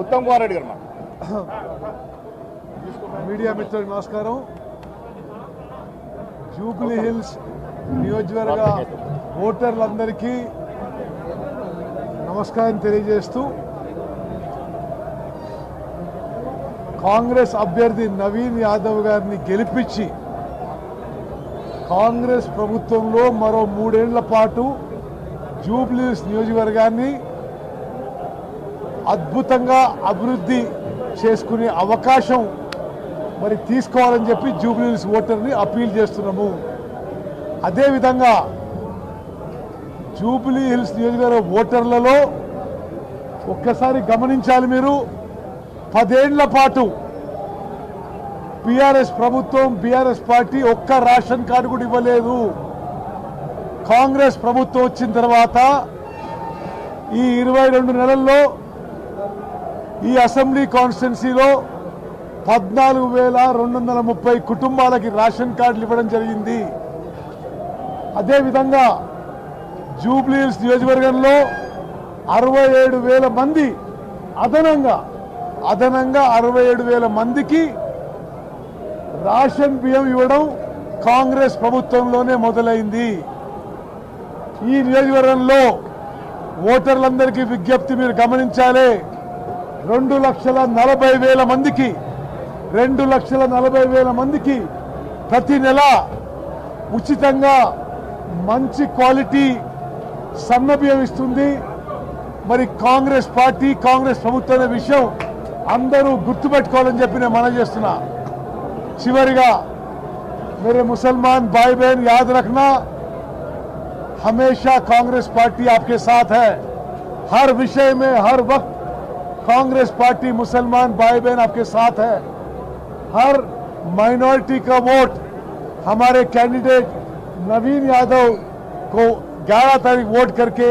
ఉత్తమ్ కుమార్ రెడ్డి గారు మీడియా మిత్రులకు నమస్కారం. జూబ్లీ హిల్స్ నియోజకవర్గ ఓటర్లందరికీ నమస్కారం తెలియజేస్తూ కాంగ్రెస్ అభ్యర్థి నవీన్ యాదవ్ గారిని గెలిపించి కాంగ్రెస్ ప్రభుత్వంలో మరో మూడేళ్ళ పాటు జూబ్లీహిల్స్ నియోజకవర్గాన్ని అద్భుతంగా అభివృద్ధి చేసుకునే అవకాశం మరి తీసుకోవాలని చెప్పి జూబ్లీస్ ఓటర్ని అప్పీల్ చేస్తున్నాము. అదేవిధంగా జూబ్లీ హిల్స్ నియోజకవర్గ ఓటర్లలో ఒక్కసారి గమనించాలి మీరు. పదేళ్ళ పాటు బీఆర్ఎస్ ప్రభుత్వం బీఆర్ఎస్ పార్టీ ఒక్క రేషన్ కార్డు కూడా ఇవ్వలేదు. కాంగ్రెస్ ప్రభుత్వం వచ్చిన తర్వాత ఈ ఇరవై రెండు నెలల్లో ఈ అసెంబ్లీ కాన్స్టిట్యున్సీలో పద్నాలుగు వేల రెండు వందల ముప్పై కుటుంబాలకి రేషన్ కార్డులు ఇవ్వడం జరిగింది. అదేవిధంగా జూబ్లీహిల్స్ నియోజకవర్గంలో అరవై ఏడు వేల మంది అదనంగా అదనంగా అరవై ఏడు వేల మందికి రేషన్ బియ్యం ఇవ్వడం కాంగ్రెస్ ప్రభుత్వంలోనే మొదలైంది. ఈ నియోజకవర్గంలో ఓటర్లందరికీ విజ్ఞప్తి మీరు గమనించాలి. రెండు లక్షల నలభై వేల మందికి రెండు లక్షల నలభై వేల మందికి ప్రతి నెల ఉచితంగా మంచి క్వాలిటీ సన్నబియ్యం ఇస్తుంది. మరి కాంగ్రెస్ పార్టీ కాంగ్రెస్ ప్రభుత్వం అనే విషయం అందరూ గుర్తుపెట్టుకోవాలని చెప్పి నేను మనం చేస్తున్నా. చివరిగా మీరే ముసల్మాన్ భాయ్ బహన్ యాద్ రఖనా హమేషా కాంగ్రెస్ పార్టీ ఆప్కే సాథ్ హై. హర్ విషయ మే హర్ వక్త్ कांग्रेस पार्टी मुसलमान भाई बहन आपके साथ है। हर माइनॉरिटी का वोट हमारे कैंडिडेट नवीन यादव को 11 तारीख वोट करके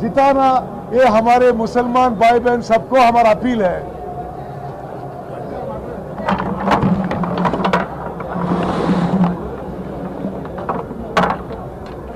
जिताना, ये हमारे मुसलमान भाई बहन सबको हमारा अपील है।